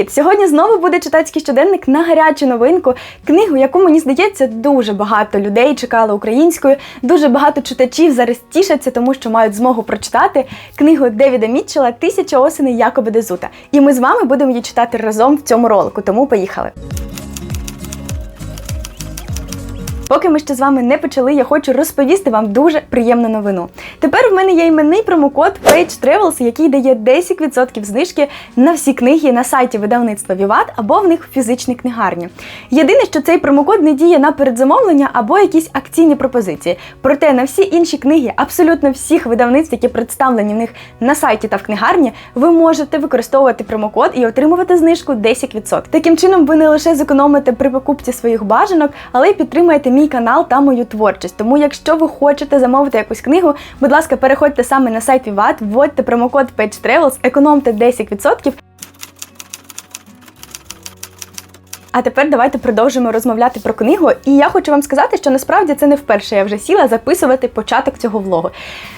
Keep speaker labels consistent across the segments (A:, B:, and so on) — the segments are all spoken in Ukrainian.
A: Привіт! Сьогодні знову буде читацький щоденник на гарячу новинку. Книгу, яку мені здається, дуже багато людей чекало українською. Дуже багато читачів зараз тішаться, тому що мають змогу прочитати книгу Девіда Мітчела Тисяча осеней Якоби Дезута. І ми з вами будемо її читати разом в цьому ролику. Тому поїхали. Поки ми ще з вами не почали, я хочу розповісти вам дуже приємну новину. Тепер в мене є іменний промокод Page Travels, який дає 10% знижки на всі книги на сайті видавництва Vivat або в них в фізичній книгарні. Єдине, що цей промокод не діє на передзамовлення або якісь акційні пропозиції. Проте на всі інші книги, абсолютно всіх видавництв, які представлені в них на сайті та в книгарні, ви можете використовувати промокод і отримувати знижку 10%. Таким чином, ви не лише зекономите при покупці своїх бажанок, але й підтримаєте мій канал та мою творчість. Тому, якщо ви хочете замовити якусь книгу, будь ласка, переходьте саме на сайт Vivat, вводьте промокод Page Travels, економте 10%. А тепер давайте продовжимо розмовляти про книгу. І я хочу вам сказати, що насправді це не вперше я вже сіла записувати початок цього влогу.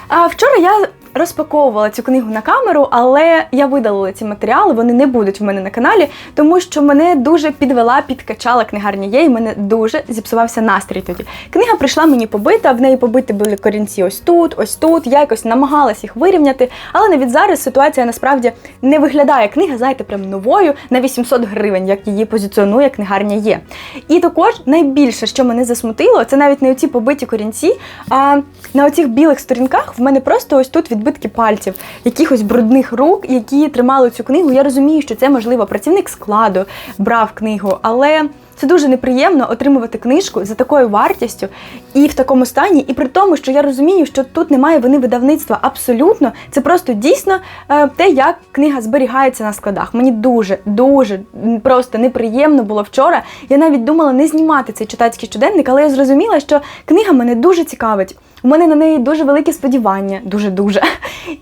A: А вчора я розпаковувала цю книгу на камеру, але я видалила ці матеріали, вони не будуть в мене на каналі, тому що мене дуже підвела, підкачала книгарня є, і мене дуже зіпсувався настрій тоді. Книга прийшла мені побита, в неї побиті були корінці ось тут, ось тут. Я якось намагалась їх вирівняти, але навіть зараз ситуація насправді не виглядає книга, знаєте, прям новою на 800 гривень, як її позиціонує книгарня є. І також найбільше, що мене засмутило, це навіть не оці побиті корінці, а на оцих білих сторінках в мене просто ось тут відбитки пальців, якихось брудних рук, які тримали цю книгу. Я розумію, що це можливо працівник складу брав книгу, але. Це дуже неприємно отримувати книжку за такою вартістю і в такому стані, і при тому, що я розумію, що тут немає вини видавництва абсолютно. Це просто дійсно е, те, як книга зберігається на складах. Мені дуже, дуже просто неприємно було вчора. Я навіть думала не знімати цей читацький щоденник, але я зрозуміла, що книга мене дуже цікавить. У мене на неї дуже велике сподівання, дуже дуже.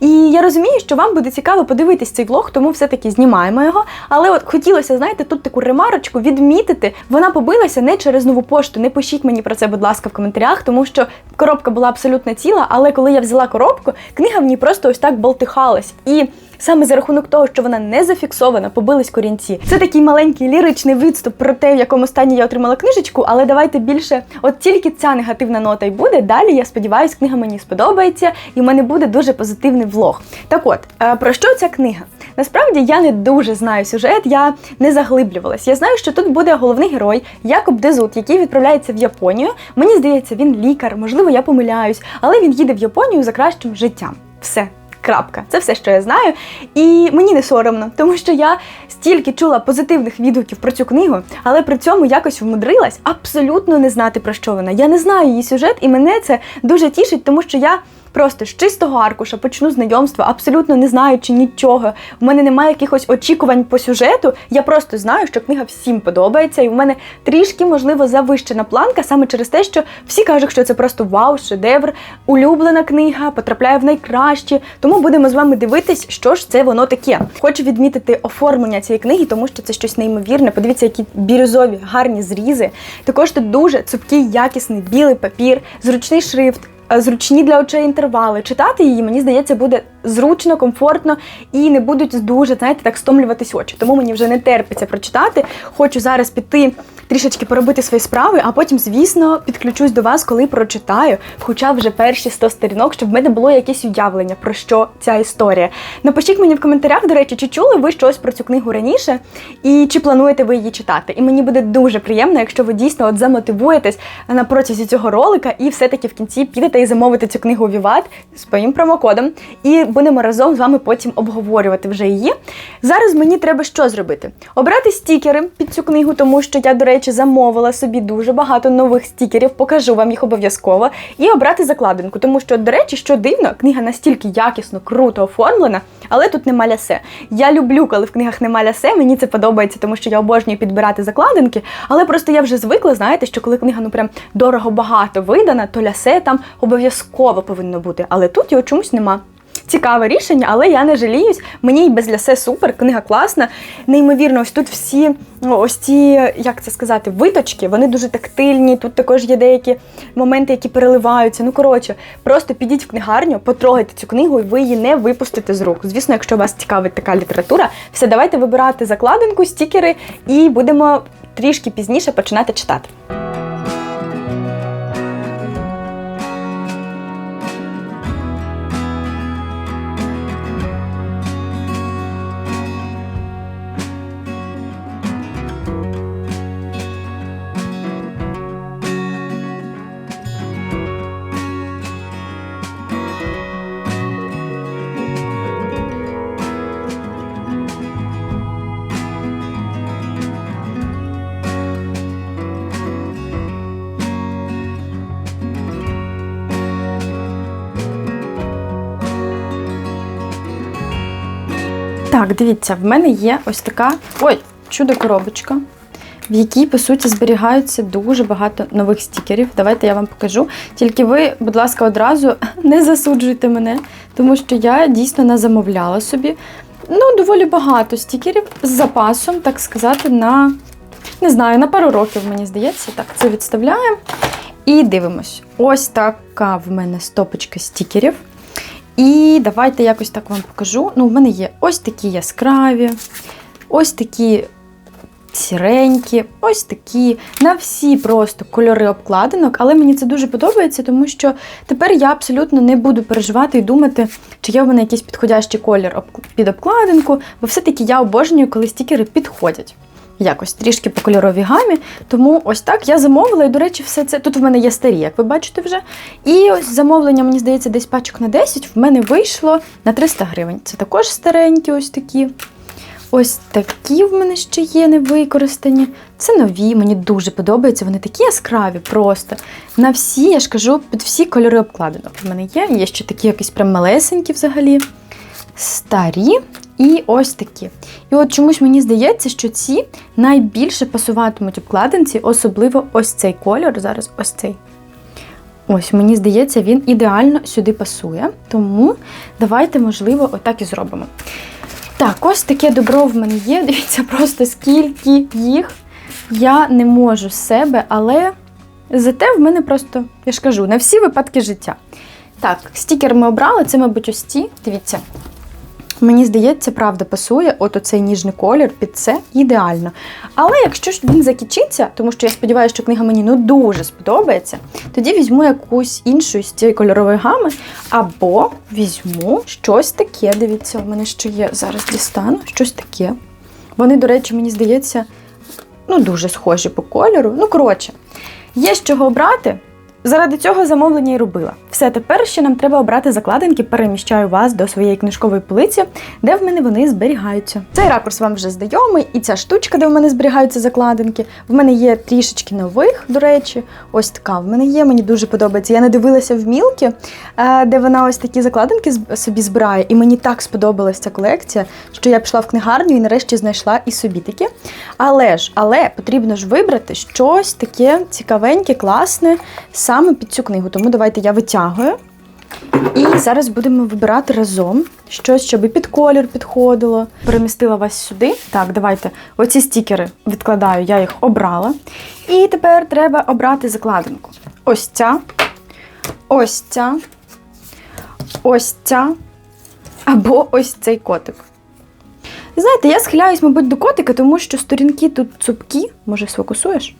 A: І я розумію, що вам буде цікаво подивитись цей влог, тому все-таки знімаємо його. Але от хотілося, знаєте, тут таку ремарочку відмітити. Вона побилася не через нову пошту. Не пишіть мені про це, будь ласка, в коментарях, тому що коробка була абсолютно ціла. Але коли я взяла коробку, книга в ній просто ось так болтихалась. І Саме за рахунок того, що вона не зафіксована, побились корінці. Це такий маленький ліричний відступ про те, в якому стані я отримала книжечку, але давайте більше, от тільки ця негативна нота й буде. Далі я сподіваюся, книга мені сподобається, і в мене буде дуже позитивний влог. Так от, е, про що ця книга? Насправді я не дуже знаю сюжет, я не заглиблювалась. Я знаю, що тут буде головний герой Якоб Дезут, який відправляється в Японію. Мені здається, він лікар, можливо, я помиляюсь, але він їде в Японію за кращим життям. Все. Крапка, це все, що я знаю, і мені не соромно, тому що я стільки чула позитивних відгуків про цю книгу, але при цьому якось вмудрилась абсолютно не знати про що вона. Я не знаю її сюжет, і мене це дуже тішить, тому що я. Просто з чистого аркуша почну знайомство, абсолютно не знаючи нічого. У мене немає якихось очікувань по сюжету. Я просто знаю, що книга всім подобається, і в мене трішки, можливо, завищена планка саме через те, що всі кажуть, що це просто вау, шедевр, улюблена книга, потрапляє в найкращі. Тому будемо з вами дивитись, що ж це воно таке. Хочу відмітити оформлення цієї книги, тому що це щось неймовірне. Подивіться, які бірюзові, гарні зрізи. Також тут дуже цупкий, якісний білий папір, зручний шрифт. Е, зручні для очей інтервали. Читати її, мені здається, буде зручно, комфортно і не будуть дуже, знаєте, так стомлюватись очі. Тому мені вже не терпиться прочитати. Хочу зараз піти трішечки поробити свої справи, а потім, звісно, підключусь до вас, коли прочитаю, хоча вже перші 100 сторінок, щоб в мене було якесь уявлення, про що ця історія. Напишіть мені в коментарях, до речі, чи чули ви щось про цю книгу раніше, і чи плануєте ви її читати. І мені буде дуже приємно, якщо ви дійсно от замотивуєтесь на протязі цього ролика і все-таки в кінці підете і замовите цю книгу Віват з своїм промокодом. І будемо разом з вами потім обговорювати вже її. Зараз мені треба що зробити? Обрати стікери під цю книгу, тому що я, до речі, замовила собі дуже багато нових стікерів, покажу вам їх обов'язково. І обрати закладинку, тому що, до речі, що дивно, книга настільки якісно, круто оформлена, але тут нема лясе. Я люблю, коли в книгах нема лясе, мені це подобається, тому що я обожнюю підбирати закладинки, але просто я вже звикла, знаєте, що коли книга ну прям дорого багато видана, то лясе там обов'язково повинно бути. Але тут його чомусь нема. Цікаве рішення, але я не жаліюсь. Мені і без лясе супер, книга класна. Неймовірно, ось тут всі ну, ось ці, як це сказати, виточки, вони дуже тактильні. Тут також є деякі моменти, які переливаються. Ну, коротше, просто підіть в книгарню, потрогайте цю книгу, і ви її не випустите з рук. Звісно, якщо вас цікавить така література, все, давайте вибирати закладинку, стікери, і будемо трішки пізніше починати читати. Так, дивіться, в мене є ось така ой, чудо-коробочка, в якій, по суті, зберігаються дуже багато нових стікерів. Давайте я вам покажу. Тільки ви, будь ласка, одразу не засуджуйте мене, тому що я дійсно не замовляла собі. Ну, доволі багато стікерів з запасом, так сказати, на не знаю, на пару років, мені здається. Так, це відставляємо. І дивимось. Ось така в мене стопочка стікерів. І давайте якось так вам покажу. Ну, в мене є ось такі яскраві, ось такі сіренькі, ось такі на всі просто кольори обкладинок. Але мені це дуже подобається, тому що тепер я абсолютно не буду переживати і думати, чи є в мене якийсь підходящий колір під обкладинку, бо все-таки я обожнюю, коли стікери підходять. Якось трішки по кольоровій гамі. Тому ось так я замовила, і, до речі, все це. Тут в мене є старі, як ви бачите вже. І ось замовлення, мені здається, десь пачок на 10 в мене вийшло на 300 гривень. Це також старенькі, ось такі. Ось такі в мене ще є невикористані. Це нові, мені дуже подобаються. Вони такі яскраві просто. На всі, я ж кажу, під всі кольори обкладинок. В мене є. Є ще такі якісь прям малесенькі взагалі. Старі і ось такі. І от чомусь мені здається, що ці найбільше пасуватимуть обкладинці, особливо ось цей кольор. Зараз ось цей. Ось, мені здається, він ідеально сюди пасує. Тому давайте, можливо, отак і зробимо. Так, ось таке добро в мене є. Дивіться, просто скільки їх я не можу з себе, але зате в мене просто, я ж кажу, на всі випадки життя. Так, стікер ми обрали, це, мабуть, ось ці. Дивіться. Мені здається, правда пасує, от оцей ніжний колір під це ідеально. Але якщо ж він закінчиться, тому що я сподіваюся, що книга мені ну дуже сподобається, тоді візьму якусь іншу з цієї кольорової гами, або візьму щось таке. Дивіться, у мене ще є зараз дістану щось таке. Вони, до речі, мені здається, ну дуже схожі по кольору. Ну, коротше, є з чого обрати. Заради цього замовлення і робила. Все, тепер ще нам треба обрати закладинки, переміщаю вас до своєї книжкової полиці, де в мене вони зберігаються. Цей ракурс вам вже знайомий, і ця штучка, де в мене зберігаються закладинки. В мене є трішечки нових, до речі. Ось така в мене є, мені дуже подобається. Я не дивилася в мілки, е, де вона ось такі закладинки собі збирає, і мені так сподобалася ця колекція, що я пішла в книгарню і нарешті знайшла і собі таке. Але ж, але потрібно ж вибрати щось таке цікавеньке, класне саме під цю книгу. Тому давайте я витягую. І зараз будемо вибирати разом щось, щоб і під колір підходило. Перемістила вас сюди. Так, давайте. Оці стікери відкладаю, я їх обрала. І тепер треба обрати закладинку. Ось ця, ось ця, ось ця, або ось цей котик. Знаєте, я схиляюсь, мабуть, до котика, тому що сторінки тут цупкі, може, сфокусуєш?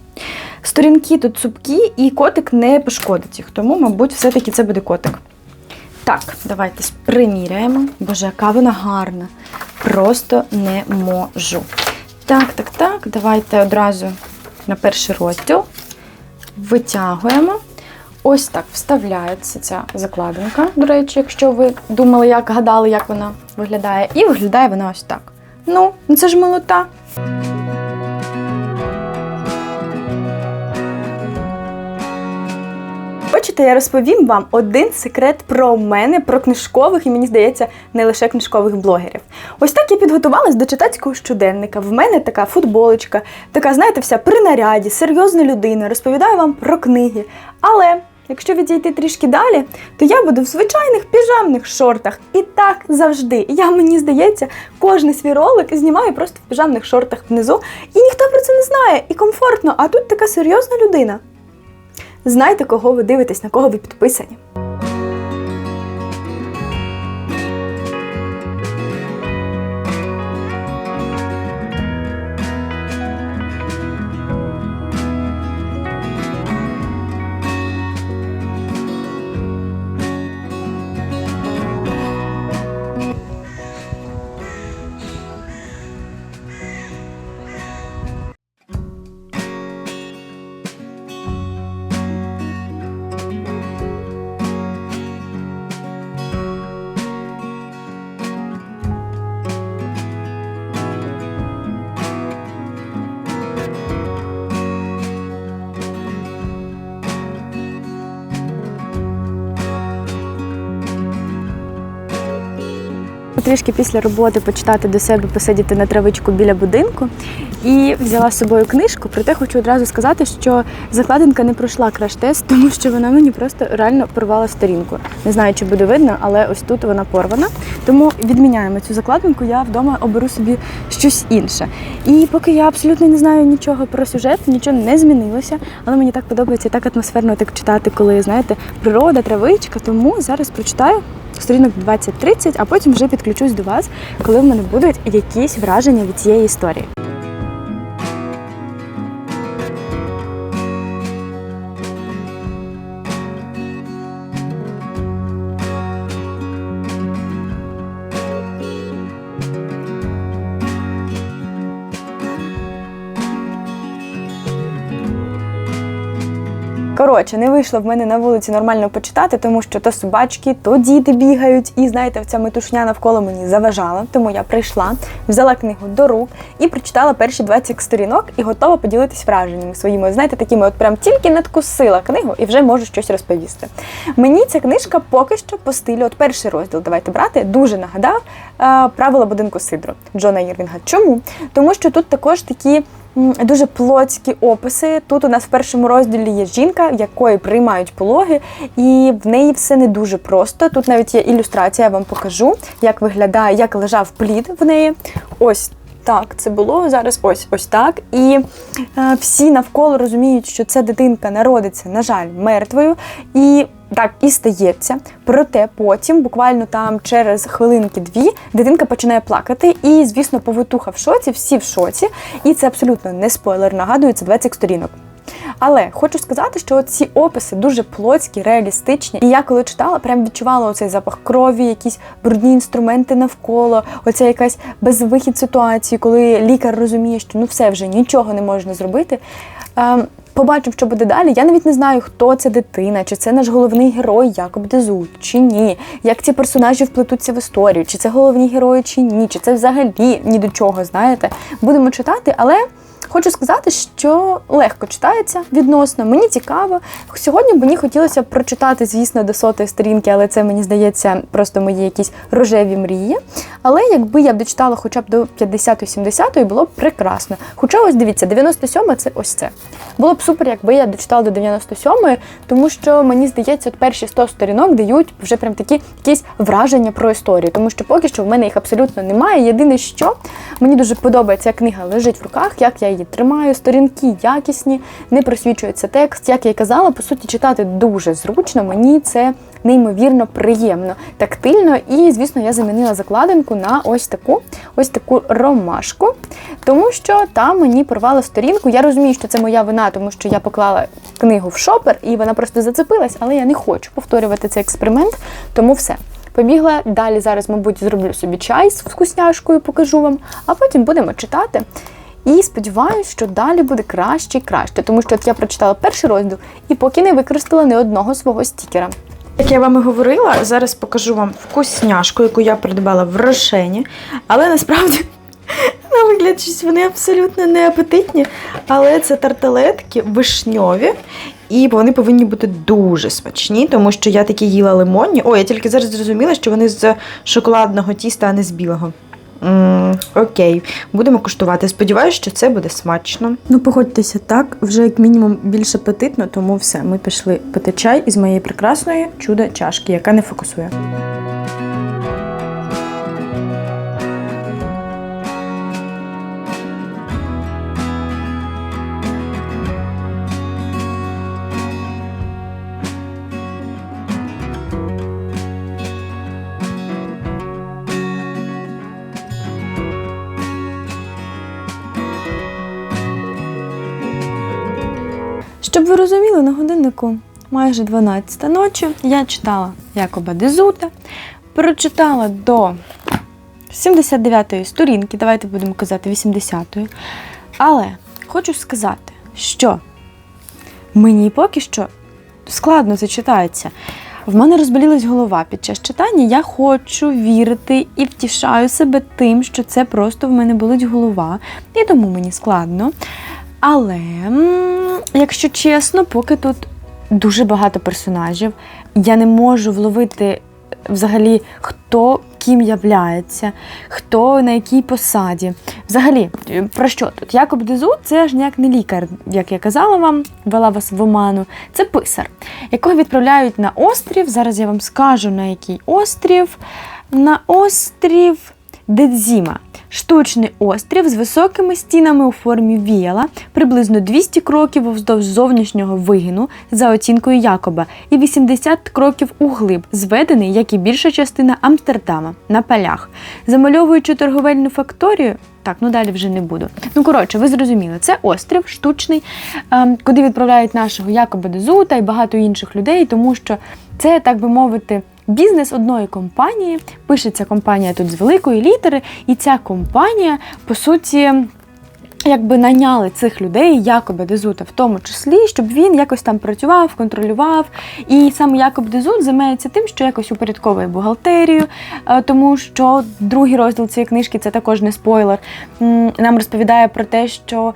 A: Сторінки тут цупкі, і котик не пошкодить їх, тому, мабуть, все-таки це буде котик. Так, давайте приміряємо. Боже, яка вона гарна. Просто не можу. Так, так, так. Давайте одразу на перший розділ витягуємо. Ось так вставляється ця закладинка. До речі, якщо ви думали, як гадали, як вона виглядає. І виглядає вона ось так. Ну, ну це ж молота. Хочете, я розповім вам один секрет про мене, про книжкових і мені здається, не лише книжкових блогерів. Ось так я підготувалась до читацького щоденника. В мене така футболочка, така, знаєте, вся при наряді, серйозна людина, розповідаю вам про книги. Але якщо відійти трішки далі, то я буду в звичайних піжамних шортах. І так завжди. Я мені здається, кожний свій ролик знімаю просто в піжамних шортах внизу, і ніхто про це не знає. І комфортно. А тут така серйозна людина. Знайте, кого ви дивитесь, на кого ви підписані. Трішки після роботи почитати до себе, посидіти на травичку біля будинку і взяла з собою книжку. Проте хочу одразу сказати, що закладинка не пройшла краш-тест, тому що вона мені просто реально порвала сторінку. Не знаю, чи буде видно, але ось тут вона порвана. Тому відміняємо цю закладинку. Я вдома оберу собі щось інше. І поки я абсолютно не знаю нічого про сюжет, нічого не змінилося, але мені так подобається так атмосферно так читати, коли знаєте, природа, травичка. Тому зараз прочитаю сторінок 20-30, а потім вже підключусь до вас, коли в мене будуть якісь враження від цієї історії. Коротше, не вийшло в мене на вулиці нормально почитати, тому що то собачки, то діти бігають, і знаєте, ця метушня навколо мені заважала. Тому я прийшла, взяла книгу до рук і прочитала перші 20 сторінок і готова поділитись враженнями своїми. Знаєте, такими, от прям тільки надкусила книгу і вже можу щось розповісти. Мені ця книжка поки що по стилю, от перший розділ, давайте брати, дуже нагадав е, правила будинку Сидру Джона Єрвінга. Чому? Тому що тут також такі. Дуже плотські описи. Тут у нас в першому розділі є жінка, якої приймають пологи, і в неї все не дуже просто. Тут навіть є ілюстрація, я вам покажу, як виглядає, як лежав плід в неї. Ось так це було зараз. Ось ось так. І е, всі навколо розуміють, що ця дитинка народиться, на жаль, мертвою. І так і стається. Проте потім, буквально там через хвилинки-дві, дитинка починає плакати. І, звісно, повитуха в шоці, всі в шоці. І це абсолютно не спойлер, нагадую, це 20 сторінок. Але хочу сказати, що ці описи дуже плотські, реалістичні. І я коли читала, прям відчувала оцей запах крові, якісь брудні інструменти навколо, оця якась безвихід ситуації, коли лікар розуміє, що ну все вже нічого не можна зробити. Побачимо, що буде далі. Я навіть не знаю, хто ця дитина, чи це наш головний герой Якоб Дезут, чи ні. Як ці персонажі вплетуться в історію, чи це головні герої, чи ні, чи це взагалі ні до чого, знаєте. Будемо читати, але. Хочу сказати, що легко читається відносно. Мені цікаво. Сьогодні мені хотілося прочитати, звісно, до сотої сторінки, але це мені здається просто мої якісь рожеві мрії. Але якби я б дочитала хоча б до 50-70, було б прекрасно. Хоча ось дивіться, 97 це ось це. Було б супер, якби я дочитала до 97, тому що мені здається, от перші 100 сторінок дають вже прям такі якісь враження про історію, тому що поки що в мене їх абсолютно немає. Єдине, що мені дуже подобається, як книга лежить в руках, як я її тримаю, сторінки якісні, не просвічується текст. Як я й казала, по суті, читати дуже зручно. Мені це неймовірно приємно, тактильно. І, звісно, я замінила закладинку на ось таку ось таку ромашку, тому що там мені порвало сторінку. Я розумію, що це моя вина, тому що я поклала книгу в шопер і вона просто зацепилась, але я не хочу повторювати цей експеримент, тому все. Побігла далі. Зараз, мабуть, зроблю собі чай з вкусняшкою, покажу вам, а потім будемо читати. І сподіваюся, що далі буде краще і краще, тому що от я прочитала перший розділ і поки не використала ні одного свого стікера.
B: Як я вам і говорила, зараз покажу вам вкусняшку, яку я придбала в Рошені. Але насправді, на вигляд, щось вони абсолютно не апетитні. Але це тарталетки вишньові. І вони повинні бути дуже смачні, тому що я такі їла лимонні. О, я тільки зараз зрозуміла, що вони з шоколадного тіста, а не з білого. М, окей, будемо куштувати. Сподіваюсь, що це буде смачно. Ну, погодьтеся так, вже як мінімум більш апетитно, тому все. Ми пішли пити чай із моєї прекрасної чудо чашки, яка не фокусує.
A: Щоб ви розуміли, на годиннику майже 12 ночі я читала Якоба Дезута, прочитала до 79-ї сторінки, давайте будемо казати 80-ї. Але хочу сказати, що мені поки що складно це читається. В мене розболілась голова під час читання. Я хочу вірити і втішаю себе тим, що це просто в мене болить голова, і тому мені складно. Але, якщо чесно, поки тут дуже багато персонажів, я не можу вловити взагалі, хто ким являється, хто на якій посаді. Взагалі, е, про що тут? Якоб Дезу це ж ніяк не лікар, як я казала вам, вела вас в оману. Це писар, якого відправляють на острів. Зараз я вам скажу, на який острів. На острів Дедзіма. Штучний острів з високими стінами у формі віяла, приблизно 200 кроків вздовж зовнішнього вигину за оцінкою Якоба, і 80 кроків углиб, зведений, як і більша частина Амстердама, на полях. Замальовуючи торговельну факторію, так, ну далі вже не буду. Ну, коротше, ви зрозуміли, це острів штучний, ем, куди відправляють нашого Якоба Дезута і багато інших людей, тому що це, так би мовити, бізнес одної компанії. Пишеться компанія тут з великої літери, і ця компанія, по суті, якби найняли цих людей, Якоба Дезута, в тому числі, щоб він якось там працював, контролював. І саме Якоб Дезут займається тим, що якось упорядковує бухгалтерію, е, тому що другий розділ цієї книжки це також не спойлер. Нам розповідає про те, що.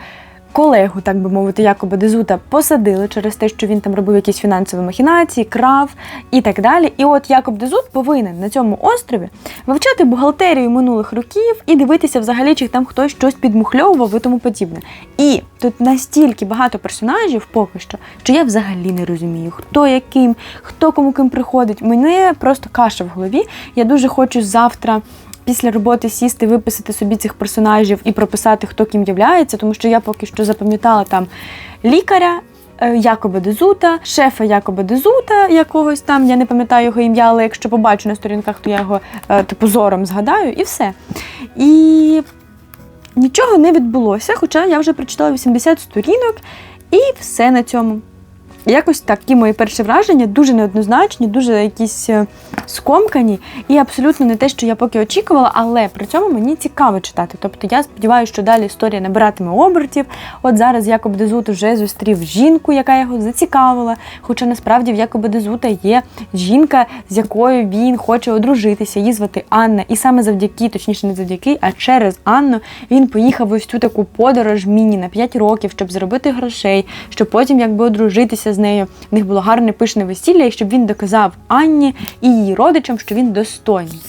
A: Колегу, так би мовити, Якоба Дезута посадили через те, що він там робив якісь фінансові махінації, крав і так далі. І от Якоб Дезут повинен на цьому острові вивчати бухгалтерію минулих років і дивитися взагалі, чи там хтось щось підмухльовував і тому подібне. І тут настільки багато персонажів поки що, що я взагалі не розумію, хто яким, хто кому ким приходить. Мене просто каша в голові. Я дуже хочу завтра. Після роботи сісти, виписати собі цих персонажів і прописати, хто ким являється, тому що я поки що запам'ятала там лікаря. е, Якоба Дезута, шефа Якоба Дезута якогось там, я не пам'ятаю його ім'я, але якщо побачу на сторінках, то я його е, типу зором згадаю, і все. І нічого не відбулося, хоча я вже прочитала 80 сторінок, і все на цьому. Якось такі мої перші враження дуже неоднозначні, дуже якісь е, скомкані і абсолютно не те, що я поки очікувала, але при цьому мені цікаво читати. Тобто я сподіваюся, що далі історія набиратиме обертів. От зараз Якоб Дезут вже зустрів жінку, яка його зацікавила. Хоча насправді в Якоба Дезута є жінка, з якою він хоче одружитися, її звати Анна. І саме завдяки, точніше, не завдяки, а через Анну він поїхав ось цю таку подорож міні на 5 років, щоб заробити грошей, щоб потім якби одружитися з нею. В них було гарне пишне весілля, і щоб він доказав Анні і її родичам, що він достойний.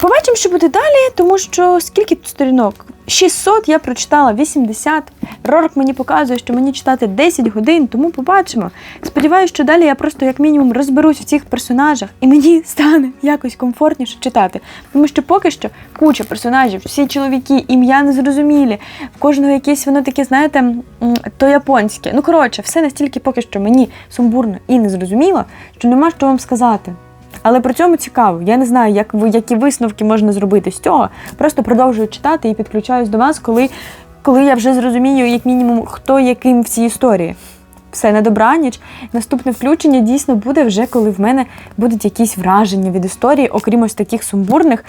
A: Побачимо, що буде далі, тому що скільки тут сторінок? 600 я прочитала 80. Рорк мені показує, що мені читати 10 годин, тому побачимо. Сподіваюся, що далі я просто як мінімум розберусь в цих персонажах і мені стане якось комфортніше читати. Тому що поки що куча персонажів, всі чоловіки, ім'я незрозумілі, в кожного якесь воно таке, знаєте, то японське. Ну коротше, все настільки поки що мені сумбурно і незрозуміло, що нема що вам сказати. Але при цьому цікаво. Я не знаю, як ви, які висновки можна зробити з цього. Просто продовжую читати і підключаюсь до вас, коли, коли я вже зрозумію, як мінімум, хто яким в цій історії. Все на добраніч. Наступне включення дійсно буде вже, коли в мене будуть якісь враження від історії, окрім ось таких сумбурних.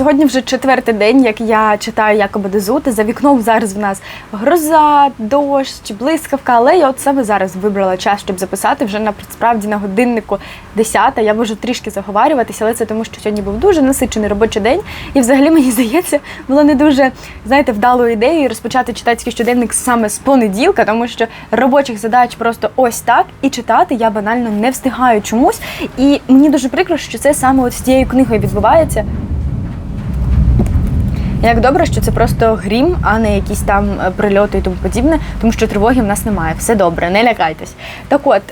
A: Сьогодні вже четвертий день, як я читаю Якоба Дезута. За вікном зараз в нас гроза, дощ, блискавка. Але я от саме зараз вибрала час, щоб записати вже насправді на годиннику 10. Я можу трішки заговарюватися, але це тому, що сьогодні був дуже насичений робочий день. І взагалі мені здається, було не дуже знаєте, вдалою ідеєю розпочати читацький щоденник саме з понеділка, тому що робочих задач просто ось так, і читати я банально не встигаю чомусь. І мені дуже прикро, що це саме от з цією книгою відбувається. Як добре, що це просто грім, а не якісь там е, прильоти і тому подібне, тому що тривоги в нас немає. Все добре, не лякайтесь. Так от.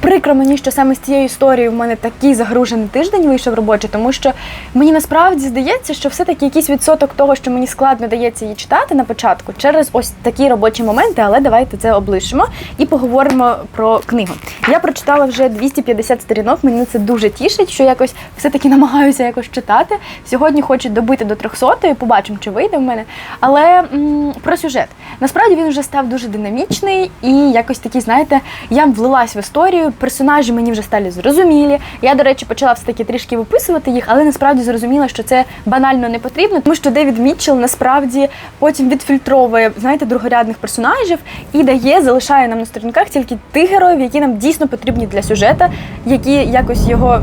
A: Прикро мені, що саме з цією історією в мене такий загружений тиждень вийшов робочий, тому що мені насправді здається, що все-таки якийсь відсоток того, що мені складно дається її читати на початку, через ось такі робочі моменти, але давайте це облишимо і поговоримо про книгу. Я прочитала вже 250 сторінок, мені це дуже тішить, що якось все-таки намагаюся якось читати. Сьогодні хочу добити до 300 побачимо, чи вийде в мене. Але м, про сюжет. Насправді він вже став дуже динамічний і якось такий, знаєте, я влилась в історію. Персонажі мені вже стали зрозумілі. Я, до речі, почала все таки трішки виписувати їх, але насправді зрозуміла, що це банально не потрібно, тому що Девід Мітчелл насправді потім відфільтровує знаєте, другорядних персонажів і дає, залишає нам на сторінках тільки тих героїв, які нам дійсно потрібні для сюжета, які якось його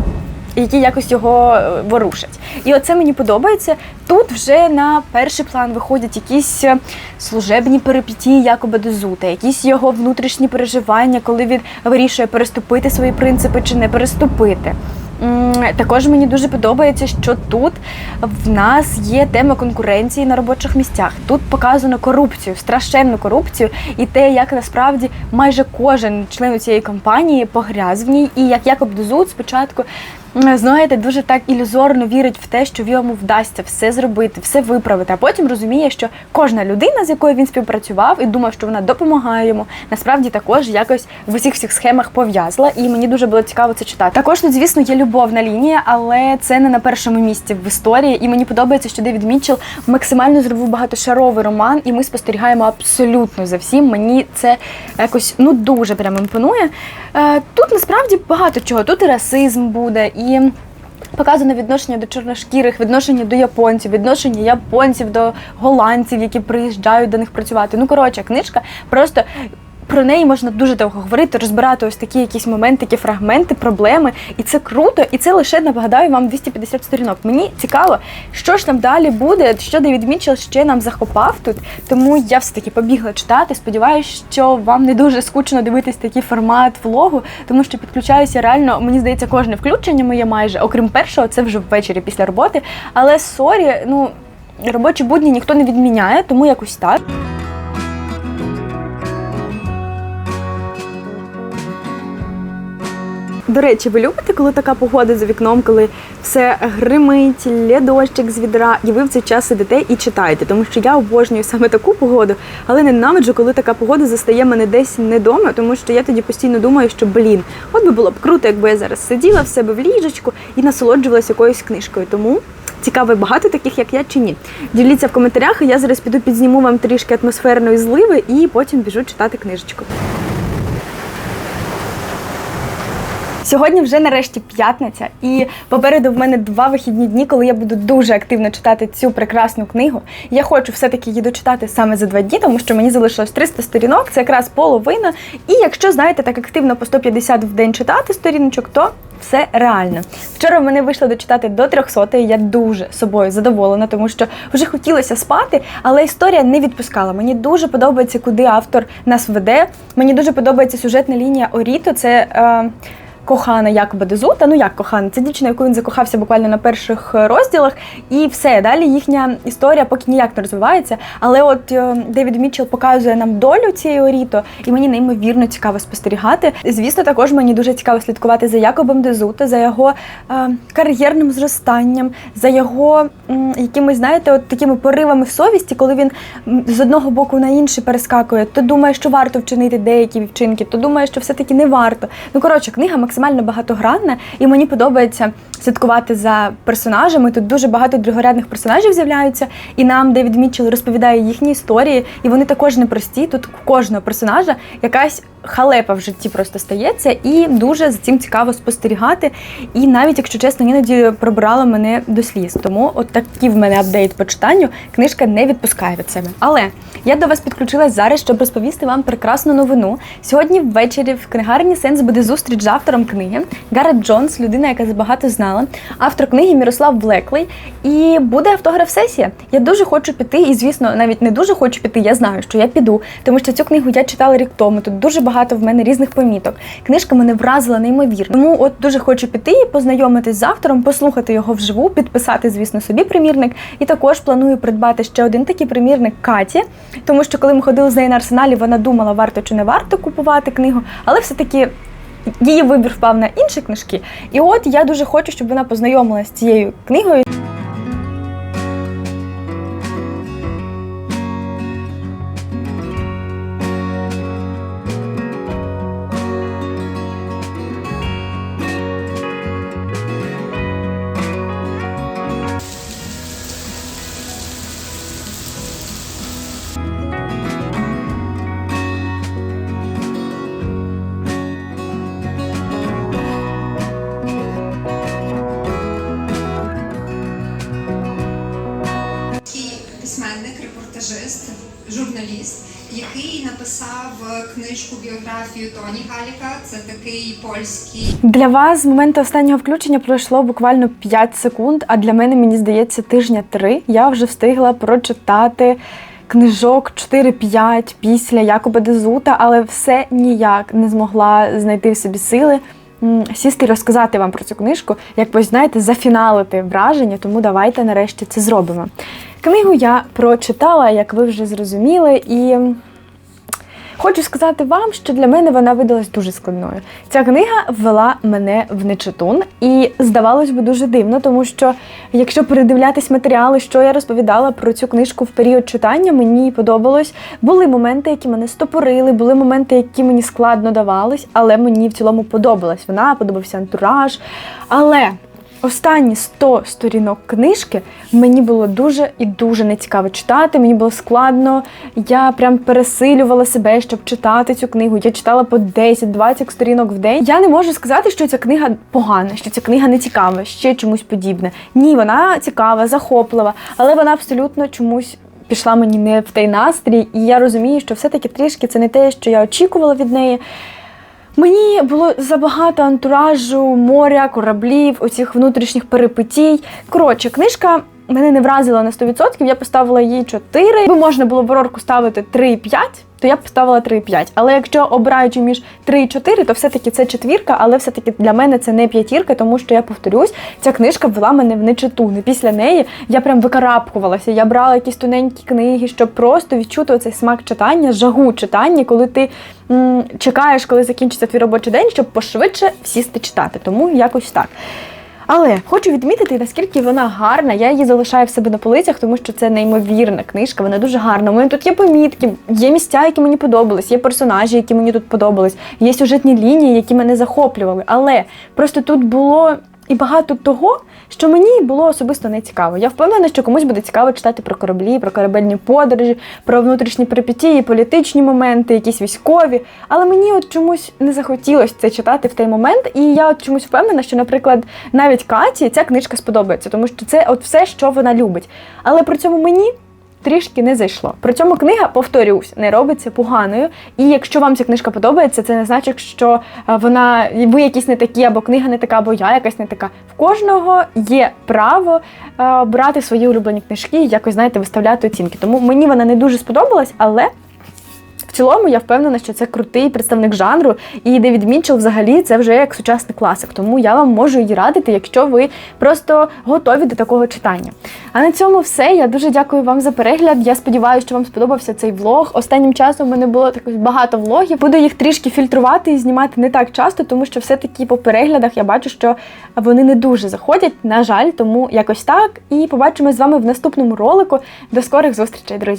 A: які якось його е, ворушать. І оце мені подобається. Тут вже на перший план виходять якісь е, служебні перипетії Якоба Дезута, якісь його внутрішні переживання, коли він вирішує переступити свої принципи чи не переступити. Також мені дуже подобається, що тут в нас є тема конкуренції на робочих місцях. Тут показано корупцію, страшенну корупцію, і те, як насправді майже кожен член цієї компанії погряз в ній, і як Якоб Дезут спочатку. М, Знаєте, дуже так ілюзорно вірить в те, що йому вдасться все зробити, все виправити. А потім розуміє, що кожна людина, з якою він співпрацював і думав, що вона допомагає йому, насправді також якось в усіх всіх схемах пов'язла. І мені дуже було цікаво це читати. Також тут, звісно, є любовна лінія, але це не на першому місці в історії. І мені подобається, що Девід Мітчелл максимально зробив багатошаровий роман, і ми спостерігаємо абсолютно за всім. Мені це якось ну дуже прямо імпонує. Е, Тут насправді багато чого. Тут і расизм буде, і показано відношення до чорношкірих, відношення до японців, відношення японців до голландців, які приїжджають до них працювати. Ну коротше, книжка просто. Про неї можна дуже довго говорити, розбирати ось такі якісь моменти, такі фрагменти, проблеми. І це круто, і це лише нагадаю вам 250 сторінок. Мені цікаво, що ж там далі буде, що Девід Мітчелл ще нам захопав тут. Тому я все-таки побігла читати. Сподіваюся, що вам не дуже скучно дивитись такий формат влогу, тому що підключаюся реально, мені здається, кожне включення моє майже, окрім першого, це вже ввечері після роботи. Але сорі, ну робочі будні ніхто не відміняє, тому якось так. До речі, ви любите, коли така погода за вікном, коли все гримить, лє дощик з відра, і ви в цей час сидите і читаєте, тому що я обожнюю саме таку погоду, але ненавиджу, коли така погода застає мене десь не вдома, тому що я тоді постійно думаю, що блін, от би було б круто, якби я зараз сиділа в себе в ліжечку і насолоджувалася якоюсь книжкою. Тому цікаво, багато таких, як я, чи ні. Діліться в коментарях, і я зараз піду підзніму вам трішки атмосферної зливи і потім біжу читати книжечку. Сьогодні вже нарешті п'ятниця, і попереду в мене два вихідні дні, коли я буду дуже активно читати цю прекрасну книгу. Я хочу все-таки її дочитати саме за два дні, тому що мені залишилось 300 сторінок, це якраз половина. І якщо знаєте, так активно по 150 в день читати сторіночок, то все реально. Вчора мене вийшло дочитати до 300, і я дуже собою задоволена, тому що вже хотілося спати, але історія не відпускала. Мені дуже подобається, куди автор нас веде. Мені дуже подобається сюжетна лінія Оріто. Це. Е, кохана Якоба Дезута. Ну як кохана, це дівчина, яку він закохався буквально на перших е, розділах, і все. Далі їхня історія поки ніяк не розвивається. Але от е, Девід Мітчелл показує нам долю цієї Оріто, і мені неймовірно цікаво спостерігати. Звісно, також мені дуже цікаво слідкувати за Якобом Дезута, за його е, кар'єрним зростанням, за його м, якимись, знаєте, от такими поривами совісті, коли він з одного боку на інший перескакує, то думає, що варто вчинити деякі вчинки, то думає, що все-таки не варто. Ну коротше, книга максимально багатогранна, і мені подобається слідкувати за персонажами. Тут дуже багато другорядних персонажів з'являються, і нам Девід Мітчелл розповідає їхні історії, і вони також непрості. Тут у кожного персонажа якась халепа в житті просто стається, і дуже за цим цікаво спостерігати. І навіть, якщо чесно, іноді пробирала мене до сліз. Тому от такий в мене апдейт по читанню. Книжка не відпускає від себе. Але я до вас підключилась зараз, щоб розповісти вам прекрасну новину. Сьогодні ввечері в книгарні Сенс буде зустріч з автором книги Гаррет Джонс, людина, яка забагато знала. Автор книги Мірослав Блеклей. І буде автограф-сесія. Я дуже хочу піти, і звісно, навіть не дуже хочу піти. Я знаю, що я піду, тому що цю книгу я читала рік тому. Тут дуже багато в мене різних поміток. Книжка мене вразила неймовірно. Тому от дуже хочу піти і познайомитись з автором, послухати його вживу, підписати, звісно, собі примірник. І також планую придбати ще один такий примірник Каті, тому що коли ми ходили з нею на арсеналі, вона думала, варто чи не варто купувати книгу, але все-таки. Її вибір впав на інші книжки, і от я дуже хочу, щоб вона познайомилася з цією книгою.
C: Біографію Тоні Галіка. Це такий польський
A: Для вас з моменту останнього включення пройшло буквально 5 секунд, а для мене, мені здається, тижня 3. Я вже встигла прочитати книжок 4-5 після Якоба Дезута, але все ніяк не змогла знайти в собі сили. Сісти і розказати вам про цю книжку, як ви знаєте, зафіналити враження, тому давайте нарешті це зробимо. Книгу я прочитала, як ви вже зрозуміли, і Хочу сказати вам, що для мене вона видалась дуже складною. Ця книга ввела мене в нечитун, і здавалось би дуже дивно, тому що якщо передивлятись матеріали, що я розповідала про цю книжку в період читання, мені подобалось. Були моменти, які мене стопорили, були моменти, які мені складно давались, але мені в цілому подобалась вона, подобався антураж. Але Останні 100 сторінок книжки мені було дуже і дуже нецікаво читати. Мені було складно. Я прям пересилювала себе, щоб читати цю книгу. Я читала по 10-20 сторінок в день. Я не можу сказати, що ця книга погана, що ця книга не цікава, ще чомусь подібне. Ні, вона цікава, захоплива, але вона абсолютно чомусь. Пішла мені не в той настрій, і я розумію, що все-таки трішки це не те, що я очікувала від неї. Мені було забагато антуражу, моря, кораблів, оцих внутрішніх перипетій. Коротше, книжка мене не вразила на 100%, я поставила їй 4. Якби можна було в ставити 3,5, то я б поставила 3,5. Але якщо обираючи між 3 і 4, то все-таки це четвірка, але все-таки для мене це не п'ятірка, тому що я повторюсь, ця книжка ввела мене в нечиту. Не після неї я прям викарабкувалася. Я брала якісь тоненькі книги, щоб просто відчути цей смак читання, жагу читання, коли ти м, чекаєш, коли закінчиться твій робочий день, щоб пошвидше сісти читати. Тому якось так. Але хочу відмітити, наскільки вона гарна. Я її залишаю в себе на полицях, тому що це неймовірна книжка. Вона дуже гарна. У мене тут є помітки, є місця, які мені подобались, є персонажі, які мені тут подобались, є сюжетні лінії, які мене захоплювали. Але просто тут було і багато того, що мені було особисто не цікаво. Я впевнена, що комусь буде цікаво читати про кораблі, про корабельні подорожі, про внутрішні перипетії, політичні моменти, якісь військові. Але мені от чомусь не захотілося це читати в той момент. І я от чомусь впевнена, що, наприклад, навіть Каті ця книжка сподобається, тому що це от все, що вона любить. Але при цьому мені. Трішки не зайшло. При цьому книга, повторюсь, не робиться поганою. І якщо вам ця книжка подобається, це не значить, що е, вона ви якісь не такі, або книга не така, або я якась не така. В кожного є право е, брати свої улюблені книжки і якось знаєте виставляти оцінки. Тому мені вона не дуже сподобалась, але. В цілому я впевнена, що це крутий представник жанру, і Девід Мітчелл взагалі це вже як сучасний класик. Тому я вам можу її радити, якщо ви просто готові до такого читання. А на цьому все. Я дуже дякую вам за перегляд. Я сподіваюся, що вам сподобався цей влог. Останнім часом у мене було так багато влогів. Буду їх трішки фільтрувати і знімати не так часто, тому що все-таки по переглядах я бачу, що вони не дуже заходять. На жаль, тому якось так. І побачимось з вами в наступному ролику. До скорих зустрічей, друзі!